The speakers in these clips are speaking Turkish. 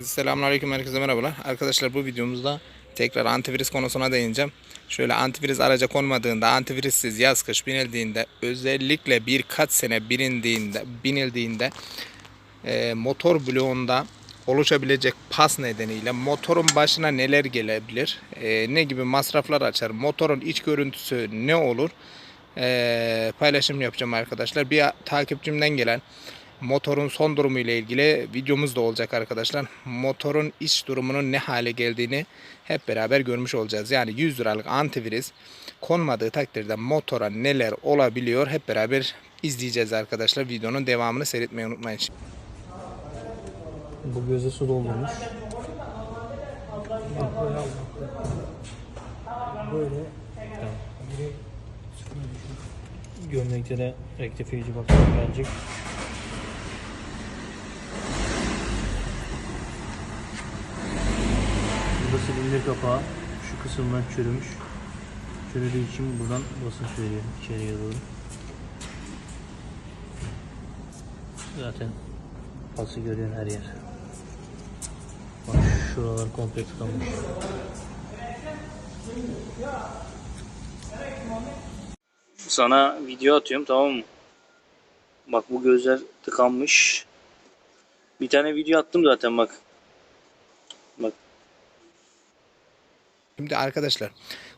Selamünaleyküm herkese merhabalar. Arkadaşlar bu videomuzda tekrar antivirüs konusuna değineceğim. Şöyle antivirüs araca konmadığında, antivirüssiz yaz kış binildiğinde, özellikle birkaç sene bilindiğinde, binildiğinde e, motor bloğunda oluşabilecek pas nedeniyle motorun başına neler gelebilir, e, ne gibi masraflar açar, motorun iç görüntüsü ne olur e, paylaşım yapacağım arkadaşlar. Bir takipçimden gelen motorun son durumu ile ilgili videomuz da olacak arkadaşlar. Motorun iç durumunun ne hale geldiğini hep beraber görmüş olacağız. Yani 100 liralık antivirüs konmadığı takdirde motora neler olabiliyor hep beraber izleyeceğiz arkadaşlar. Videonun devamını seyretmeyi unutmayın. Bu göze su doldurmuş. Böyle Gömlekte de rektifiyici bakalım gelecek. Silindir kapağı şu kısımdan çürümüş. Çürüdüğü için buradan basınç veriyor içeriye doğru. Zaten pası görüyorsun her yer. Bak şuralar komple tıkanmış. Sana video atıyorum tamam mı? Bak bu gözler tıkanmış. Bir tane video attım zaten bak. Bak Şimdi arkadaşlar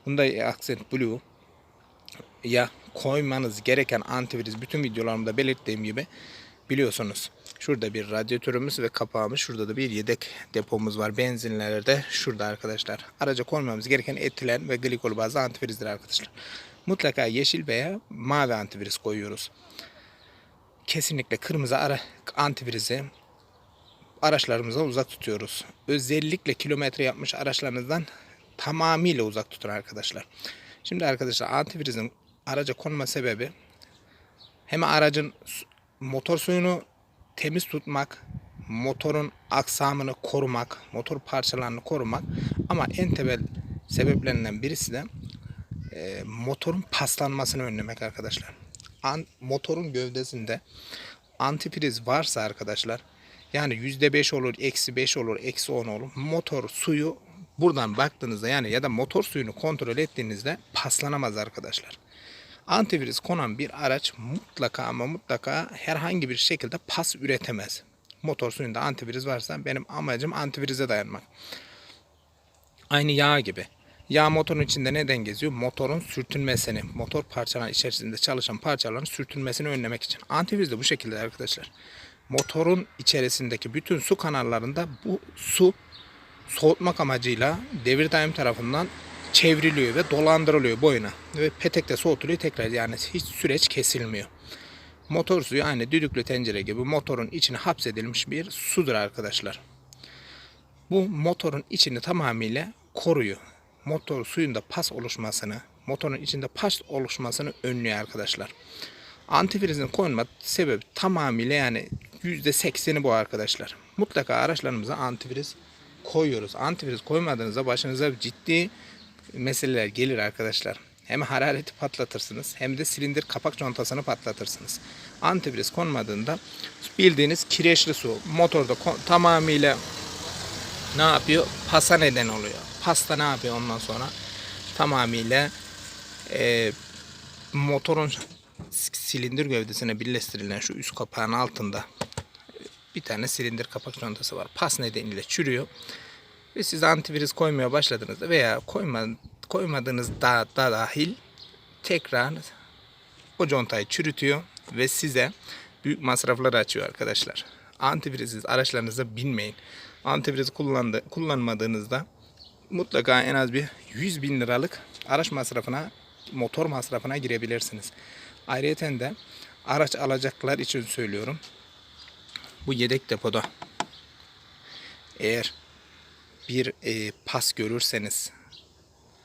bunda Accent Blue ya koymanız gereken antivirüs bütün videolarımda belirttiğim gibi biliyorsunuz. Şurada bir radyatörümüz ve kapağımız. Şurada da bir yedek depomuz var. Benzinlerde şurada arkadaşlar. Araca koymamız gereken etilen ve glikol bazlı antivirüsler arkadaşlar. Mutlaka yeşil veya mavi antivirüs koyuyoruz. Kesinlikle kırmızı ara antivirüsü araçlarımızdan uzak tutuyoruz. Özellikle kilometre yapmış araçlarınızdan tamamıyla uzak tutun arkadaşlar. Şimdi arkadaşlar antivirüsün araca konma sebebi hem aracın motor suyunu temiz tutmak, motorun aksamını korumak, motor parçalarını korumak ama en temel sebeplerinden birisi de e, motorun paslanmasını önlemek arkadaşlar. An, motorun gövdesinde antifriz varsa arkadaşlar yani %5 olur, eksi 5 olur, eksi 10 olur. Motor suyu buradan baktığınızda yani ya da motor suyunu kontrol ettiğinizde paslanamaz arkadaşlar. Antivirüs konan bir araç mutlaka ama mutlaka herhangi bir şekilde pas üretemez. Motor suyunda antivirüs varsa benim amacım antivirüse dayanmak. Aynı yağ gibi. Yağ motorun içinde neden geziyor? Motorun sürtünmesini, motor parçaların içerisinde çalışan parçaların sürtünmesini önlemek için. Antivirüs de bu şekilde arkadaşlar. Motorun içerisindeki bütün su kanallarında bu su soğutmak amacıyla devir daim tarafından çevriliyor ve dolandırılıyor boyuna. Ve petekte soğutuluyor tekrar yani hiç süreç kesilmiyor. Motor suyu aynı düdüklü tencere gibi motorun içine hapsedilmiş bir sudur arkadaşlar. Bu motorun içini tamamıyla koruyor. Motor suyunda pas oluşmasını, motorun içinde pas oluşmasını önlüyor arkadaşlar. Antifrizin konma sebebi tamamıyla yani %80'i bu arkadaşlar. Mutlaka araçlarımıza antifriz koyuyoruz. Antifriz koymadığınızda başınıza ciddi meseleler gelir arkadaşlar. Hem harareti patlatırsınız hem de silindir kapak contasını patlatırsınız. Antifriz konmadığında bildiğiniz kireçli su motorda tamamıyla ne yapıyor? Pasa neden oluyor. Pasta ne yapıyor ondan sonra? Tamamıyla e, motorun silindir gövdesine birleştirilen şu üst kapağın altında bir tane silindir kapak contası var. Pas nedeniyle çürüyor. Ve siz antivirüs koymaya başladığınızda veya koyma, koymadığınızda da dahil tekrar o contayı çürütüyor ve size büyük masraflar açıyor arkadaşlar. Antivirüsüz araçlarınıza binmeyin. Antivirüs kullandı, kullanmadığınızda mutlaka en az bir 100 bin liralık araç masrafına, motor masrafına girebilirsiniz. Ayrıca de araç alacaklar için söylüyorum. Bu yedek depoda eğer bir e, pas görürseniz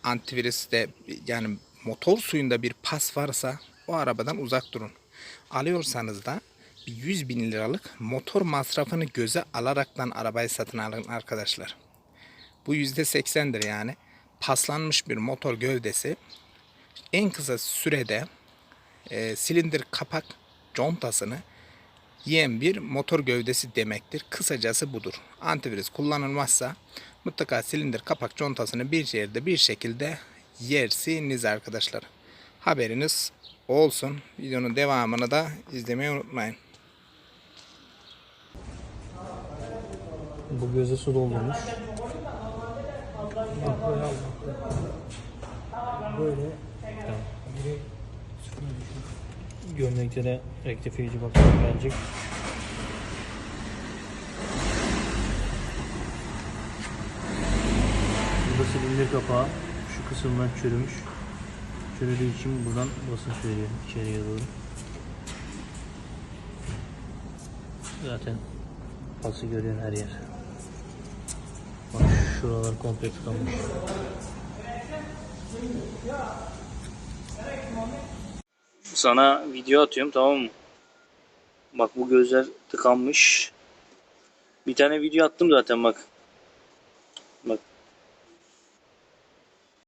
antivirüste yani motor suyunda bir pas varsa o arabadan uzak durun. Alıyorsanız da bir 100 bin liralık motor masrafını göze alaraktan arabayı satın alın arkadaşlar. Bu %80'dir yani. Paslanmış bir motor gövdesi en kısa sürede e, silindir kapak contasını yiyen bir motor gövdesi demektir. Kısacası budur. Antivirüs kullanılmazsa mutlaka silindir kapak contasını bir yerde bir şekilde yersiniz arkadaşlar. Haberiniz olsun. Videonun devamını da izlemeyi unutmayın. Bu göze su doldurmuş. Böyle Gömleklere rektifiyici bakım gelecek. Burada silindir kapağı. Şu kısımdan çürümüş. Çürüdüğü için buradan basınç veriyor içeriye doğru. Zaten pası görüyorsun her yer. Bak şuralar komple tıkanmış. Sana video atıyorum tamam mı? Bak bu gözler tıkanmış. Bir tane video attım zaten bak.